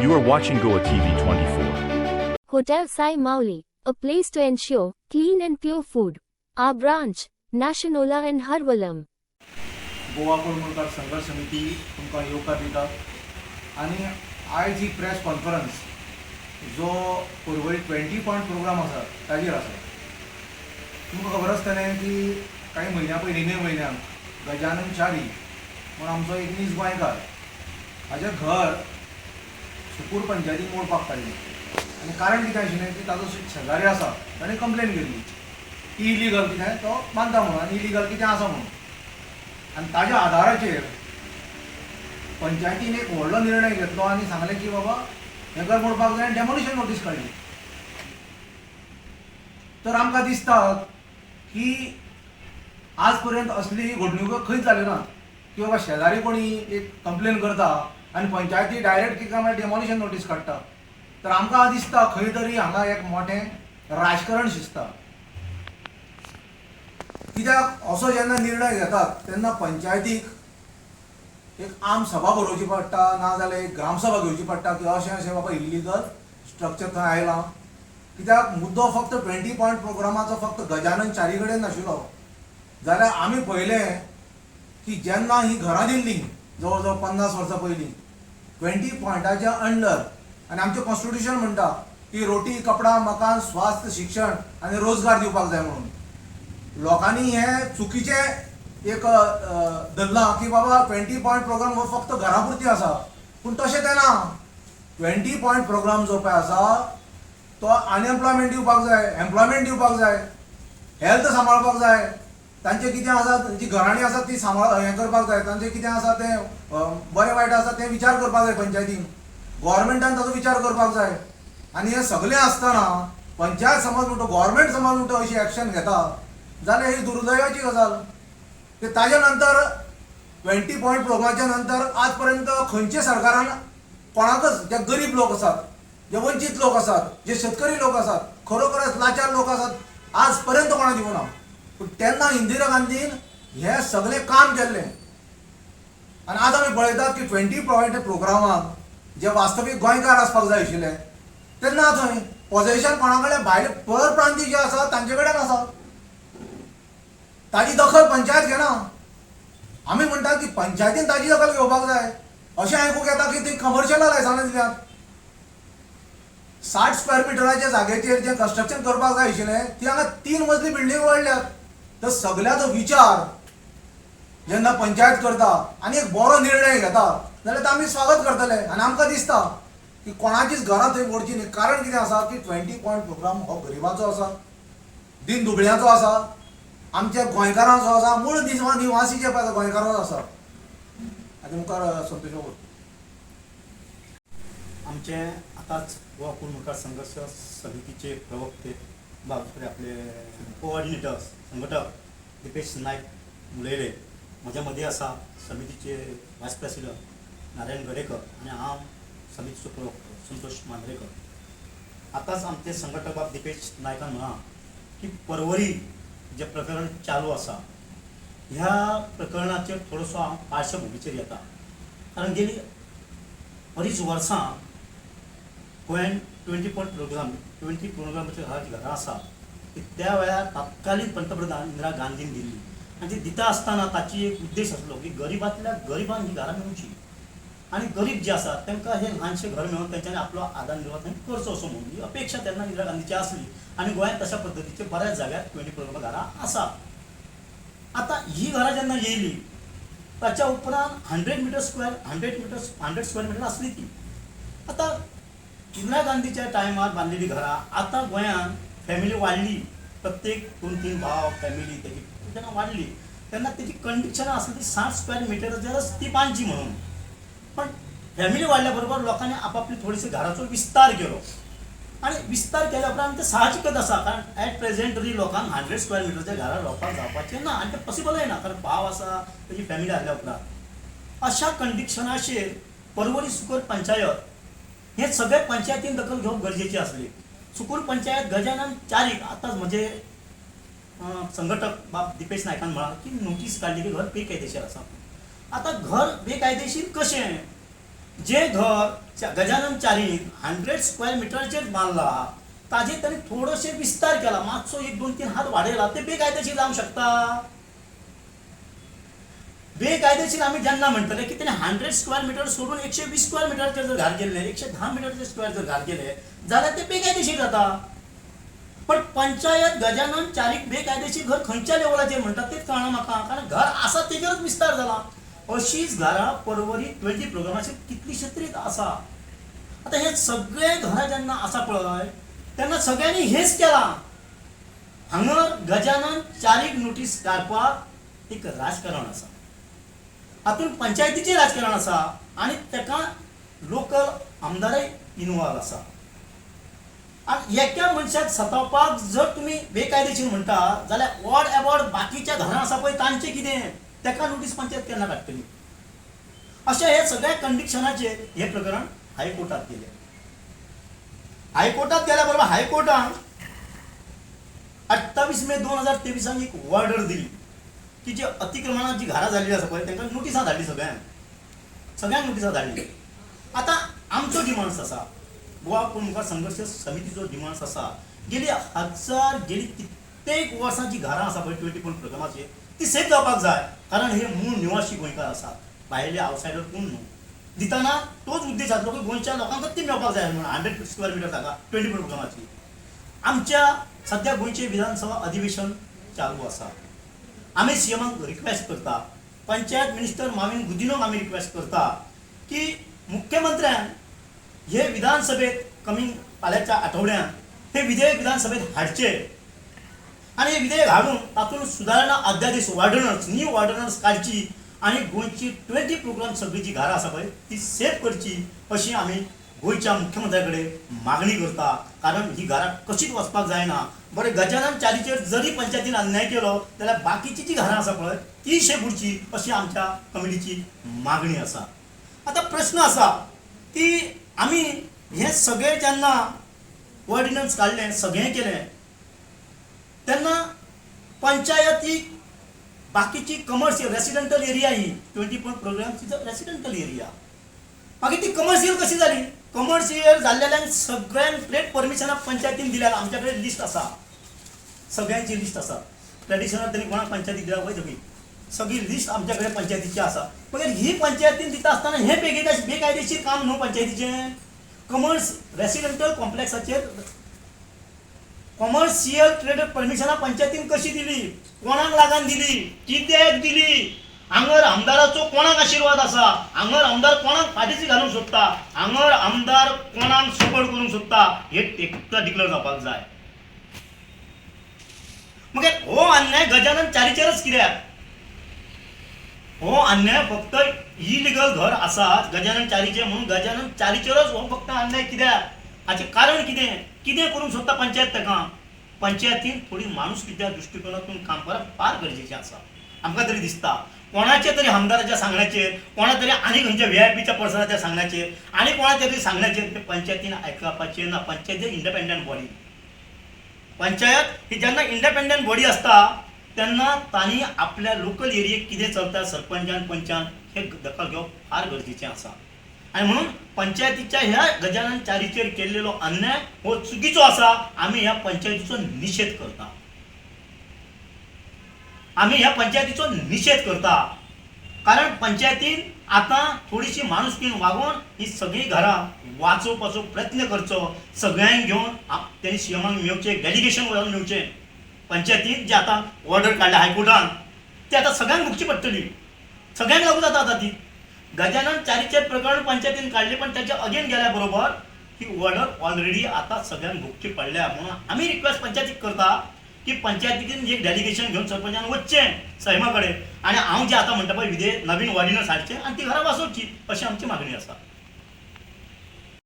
You are watching Goa TV 24. Hotel Sai Mauli, a place to ensure clean and pure food. Our branch, Nationola and Harvalam. Goa कोळमूरकार संघर्ष समिती तुमकां येवकार दिता आनी आयज ही प्रेस कॉन्फरन्स जो पर्वरी ट्वेंटी पॉयंट प्रोग्राम आसा ताजेर आसा तुमकां खबर आसतलें की काही म्हयन्या पयलीं मे म्हयन्याक गजानन चारी म्हूण आमचो एक नीज गोंयकार हाजें घर सुकूर पंचायतीन मोडपाक काडली आनी कारण कितें आशिल्लें की ताजो शेजारी आसा ताणें कंप्लेन केल्ली ती इलिगल कितें तो बांदता म्हणून आनी इलिगल कितें आसा म्हणून. आनी ताज्या आदाराचेर पंचायतीन एक व्हडलो निर्णय घेतलो आनी सांगलें की बाबा हें घर मोडपाक जाय डेमोलिशन नोटीस काडली तर आमकां दिसता की आज पर्यंत असली घडणुको खंयच जाल्यो ना. की बाबा शेजारी कोणी एक कंप्लेन करता आनी पंचायती डायरेक्ट कितें काय डेमोलिशन नोटीस काडटा तर आमकां दिसता खंय तरी हांगा एक मोठें राजकारण शिजता. कित्याक? असो जेन्ना निर्णय घेतात तेन्ना पंचायतीक एक आम सभा भरोवची पडटा ना जाल्यार एक ग्रामसभा घेवची पडटा की अशें अशें बाबा इलिगल स्ट्रक्चर थंय आयलां. कित्याक? मुद्दो फक्त ट्वेंटी पॉयंट प्रोग्रामाचो फक्त गजानन चारी कडेन नाशिल्लो. जाल्यार आमी पळयलें की जेन्ना ही घरां दिल्लीं जवळ जवळ पन्नास वर्सां पयलीं ट्वेंटी पॉयंटाच्या अंडर आनी आमचें कॉन्स्टिट्युशन म्हणटा की रोटी कपडा मकान स्वास्थ शिक्षण आनी रोजगार दिवपाक जाय म्हणून. लोकांनी हें चुकीचें एक अ, धरलां की बाबा ट्वेंटी पॉयंट प्रोग्राम हो फक्त घरा पुरती आसा पूण तशें तें ना. ट्वेंटी पॉयंट प्रोग्राम जो पळय आसा तो अनएम्प्लॉयमेंट दिवपाक जाय एम्प्लॉयमेंट दिवपाक जाय हेल्थ सांबाळपाक जाय तांचें कितें आसा जी घराणी आसा ती सांबाळ हें करपाक जाय. तांचें कितें आसा तें बरें वायट आसा तें विचार करपाक जाय पंचायतीन. गोवोरमेंटान ताचो विचार करपाक जाय. आनी हें सगलें आसतना पंचायत समज म्हणटा गोवोरमेंट समज म्हणटा अशी एक्शन घेता. जाल्यार ही दुर्दैवाची गजाल. ते ताज्या नंतर ट्वेंटी पॉयंट प्रोग्रामाच्या नंतर आज पर्यंत खंयच्या सरकारान कोणाकच जे गरीब लोक आसात जे वंचीत लोक आसात जे शेतकरी लोक आसात खरोखरच लाचार लोक आसात आज पर्यंत कोणा दिवना पूण तेन्ना इंदिरा गांधीन हे सगळे काम केल्लें आनी आज आमी पळयतात की ट्वेंटी पॉयंट प्रोग्रामाक जे वास्तवीक गोंयकार आसपाक जाय आशिल्ले तेन्ना थंय पोझेशन कोणा कडेन भायले पर प्रांती जे आसा तांचे कडेन आसा. ताजी दखल पंचायत घेना. आमी म्हणटात की पंचायतीन ताजी दखल घेवपाक जाय. अशें आयकूंक येता की ती कमर्शियल लायसनां दिल्यात. साठ स्क्वेअर मिटराच्या जागेचेर जें कन्स्ट्रक्शन करपाक जाय आशिल्लें ती हांगा तीन मजली बिल्डींग वाडल्यात तर सगळ्याचो विचार जेन्ना पंचायत करता आनी एक बरो निर्णय घेता. जाल्यार तो आमी स्वागत करतले. आनी आमकां दिसता की कोणाचीच घरां थंय मोडची न्ही. कारण कितें आसा की ट्वेंटी पॉयंट प्रोग्राम हो गरिबाचो आसा दिन दुबळ्याचो आसा आमच्या गोंयकारांचो आसा मूळ निवा निवासी जे गोंयकारांचो आसा आनी मुखार संतोष बाबू. आमचे आताच गोवा मुखार संघर्ष समितीचे प्रवक्ते बाबा आपले कोऑर्डिनेटर्स संघटक दिपेश नायक मुलेले म्हज्या मदीं आसा समितीचे व्हाईस प्रेसिडेंट नारायण गडेकर आनी हांव समितीचो प्रवक्तो संतोष मांद्रेकर. आतांच आमचे संघटक बाब दिपेश नायकान म्हणा की परवरी जे प्रकरण चालू आसा ह्या प्रकरणाचेर थोडोसो हांव पार्श्वभुमीचेर येता. कारण गेली बरीच वर्सां गोंयान ट्वेंटी पॉयंट प्रोग्राम ट्वेंटी प्रोग्रामाचे घराची घरां आसा ती त्या वेळार तात्कालीन पंतप्रधान इंदिरा गांधीन दिल्ली आनी ती दिता आसतना ताची एक उद्देश आसलो की गरिबांतल्या गरिबांक ही घरां मेळची आनी गरीब जे आसात तांकां हे ल्हानशें घर मेळून तेंच्यांनी आपलो आदान निर्वाह करचो असो म्हणून ही अपेक्षा तेन्ना इंदिरा गांधीची आसली आनी गोंयांत तशा पद्दतीचे बऱ्याच जाग्यार ट्वेंटी प्रोग्राम घरां आसा आतां ही घरां जेन्ना येयली ताच्या उपरांत hundred metre square hundred metre hundred square metre असली ती. आतां इंदिरा गांधीच्या टायमार बांधलेली घरां आतां गोंयांत फॅमिली वाडली प्रत्येक दोन तीन भाव फॅमिली तेजी जेन्ना वाडली तेन्ना तेजी कंडिशनां आसली ती साठ स्क्वेअर मिटर जरच ती बांदची म्हणून. पण फॅमिली वाडल्या बरोबर लोकांनी आपापली थोडीशी घराचो विस्तार केलो. आनी विस्तार केल्या उपरांत ते साहजिकच आसा कारण एट प्रेझेंट तरी लोकांक हंड्रेड स्क्वेअर मिटरच्या घरा लोकांक जावपाचें ना आनी पॉसिबल पॉसिबलय ना कारण भाव आसा तेजी फॅमिली आसल्या उपरांत अशा कंडिशनाचेर परवरी सुकर पंचायत हे सगळे पंचायतीन दखल घेवप गरजेची आसली सुकूर पंचायत गजानन चारीक. आतांच म्हणजे संघटक बाब दिपेश नायकान म्हणा की नोटीस काडली की घर बेकायदेशीर आसा आतां घर बेकायदेशीर कशें जे घर गजानन चारीक हंड्रेड स्क्वेअर मिटरचेर बांधला ताजे त्यांनी थोडोशे विस्तार केला. मातसो एक दोन तीन हात वाडयला ते बेकायदेशीर जावंक शकता. बेकायदेशीर आम्ही ज्यांना म्हणटले की त्याने हंड्रेड स्क्वेअर मीटर सोडून एकशे वीस स्क्वेअर मीटरचे जर घाल गेले एकशे दहा मीटरचे स्क्वेअर जर घाल गेले जाल्यार ते बेकायदेशीर जाता. पण पंचायत गजानन चारीक बेकायदेशीर घर खंयच्या लेवलाचेर म्हणटात तेच कळना म्हाका कारण घर आसा तेजेरच विस्तार जाला अशीच घरां परवरी ट्वेंटी प्रोग्रामाचेर कितलीशीं तरी आसा आतां हे सगळे घरां जेन्ना आसा पळय तेन्ना सगळ्यांनी हेच केलां. हांगर गजानन चारीक नोटीस काडपाक एक राजकारण आसा हातूंत पंचायतीचें राजकारण आसा आनी ताका लोकल आमदारय इनवॉल्व आसा आनी एका मनशाक सतावपाक जर तुमी बेकायदेशीर म्हणटा जाल्यार वॉड अबाउट बाकीच्या घरां आसा पळय तांचें कितें तेका नोटीस पंचायत केन्ना काडटली अशें हे सगळ्या कंडिशनाचेर हे प्रकरण हायकोर्टात गेले. हायकोर्टात गेल्या बरोबर हायकोर्टान अठ्ठावीस मे दोन हजार तेवीसाक एक ऑर्डर दिली. की जे अतिक्रमणात जी घरां जाल्ली आसा पळय तांकां नोटिसां धाडली सगळ्यांक सगळ्यांक नोटिसां धाडली आतां आमचो डिमांड्स आसा गोवा प्रमुखा मुखार संघर्श समितीचो डिमांड्स आसा गेली हजार गेली कित्येक वर्सां जी घरां आसा पळय ट्वेंटी फोर प्रोग्रामाचेर ती सेफ जावपाक जाय कारण हे मूळ निवासी गोंयकार आसात भायले आवटसायडर कोण न्हू. दिताना तोच उद्देश आसलो की गोंयच्या लोकांक ती मेळपाक जाय म्हणून हंड्रेड स्क्वेअर मिटर जागा ट्वेंटी फोर प्रोग्रामाची आमच्या सध्या गोंयचे विधानसभा अधिवेशन चालू आसा आमी सीएमाक रिक्वेस्ट करता. पंचायत मिनिस्टर माविन गुदिनोक आमी रिक्वेस्ट करता की मुख्यमंत्र्यान हे विधानसभेत कमिंग फाल्यांच्या आठवड्यात हे विधेयक विधानसभेत हाडचे. आणि हे विधेयक हाडून तातूंत सुधारणा अध्यादेश वार्डनर्स न्यू ऑर्डनन्स काडची आणि गोंयची ट्वेंटी प्रोग्राम सगळी जी घरां आसा पळय ती सेफ करची अशी आमी गोंयच्या मुख्यमंत्र्या कडेन मागणी करता. कारण ही घरां कशीच वचपाक जायना. बरें गजानन चालीचेर जरी पंचायतीन अन्याय केलो जाल्यार बाकीची जी घरां आसा पळय ती सेफ उरची अशी आमच्या कमिटीची मागणी आसा आतां प्रश्न आसा की आमी हे सगळे जेन्ना ऑर्डिनन्स काडलें सगळें केलें तेन्ना पंचायतीक बाकीची कमर्शियल रेसिडेंटल एरिया ही ट्वेंटी पॉयंट प्रोग्रामची रेसिडेंटल एरिया मागीर ती कमर्शियल कशी जाली कमर्शियल जाल्लेल्यान सगळ्यांक प्लेट परमिशनां पंचायतीन दिल्या. आमच्या कडेन लिस्ट आसा सगळ्यांची लिस्ट आसा ट्रेडिशनल तरी कोणाक पंचायती दिल्या पळय सगळी. सगळी लिस्ट आमच्याकडे पंचायतीची आसा मागीर ही पंचायतीन दिता आसतना हे बेगीन बेकायदेशीर काम न्हू पंचायतीचें. कमर्स रेसिडेंटल कॉम्प्लेक्साचेर कॉमर्शियल ट्रेड परमिशनां पंचायतीन कशी दिली? कोणाक लागून दिली? कित्याक दिली? हांगर आमदाराचो कोणाक आशिर्वाद आसा हांगर आमदार कोणाक फाटीची घालूंक सोदता हांगर आमदार कोणाक सपोर्ट करूंक सोदता हे एकदा डिक्लेअर जावपाक जाय. मग हो अन्याय गजानन चारीचेरच कित्याक हो अन्याय फक्त इलिगल घर आसा गजानन चारीचे म्हणून गजानन चारीचेरच हो फक्त अन्याय कित्याक हाचें कारण कितें कितें करूंक सोदता पंचायत ताका पंचायतीन थोडी माणूस कित्या दृश्टिकोनातून काम करप फार गरजेचें आसा आमकां तरी दिसता. कोणाचे तरी आमदाराच्या सांगण्याचेर कोणा तरी आनी खंयच्या व्ही म्हणजे आय पीच्या पर्सनाच्या सांगण्याचेर आनी कोणाचे तरी सांगण्याचेर ते पंचायतीन आयकपाचें ना पंचायत इंडिपेंडंट बॉडी पंचायत ही जेन्ना इंडिपेंडंट बॉडी आसता तेन्ना तांणी आपल्या लोकल एरियेत कितें चलता सरपंचान पंचान हे दखल घेवप फार गरजेचें आसा आनी म्हणून पंचायतीच्या ह्या गजानन चारीचेर केलेलो अन्याय हो चुकीचो आसा आमी ह्या पंचायतीचो निशेध करता. आमी ह्या पंचायतीचो निषेध करता. कारण पंचायतीन आतां थोडीशी माणुसकीन वागोवन ही सगळीं घरां वाचोवपाचो प्रयत्न करचो. सगळ्यांक घेवन आप- तेणी सीएमाक मेळचें डेलिगेशन व्हरून मेळचें पंचायतीत जे आतां ऑर्डर काडल्या हायकोर्टान ती आतां सगळ्यांक भोगची पडटली सगळ्यांक लागू जाता आतां ती. गजानन चारीचे प्रकरण पंचायतीन काडलें पण ताच्या अगेन गेल्या बरोबर ही ऑर्डर ऑलरेडी आतां सगळ्यांक भोगची पडल्या. म्हणून आमी रिक्वेस्ट पंचायतीक करता की पंचायतीन एक डेलिगेशन घेवन सरपंचान वचचें सैमा कडेन आनी हांव जे आतां म्हणटा पळय विधेयक नवीन ऑर्डिनन्स हाडचें आनी ती घरा वाचोवची अशी आमची मागणी आसा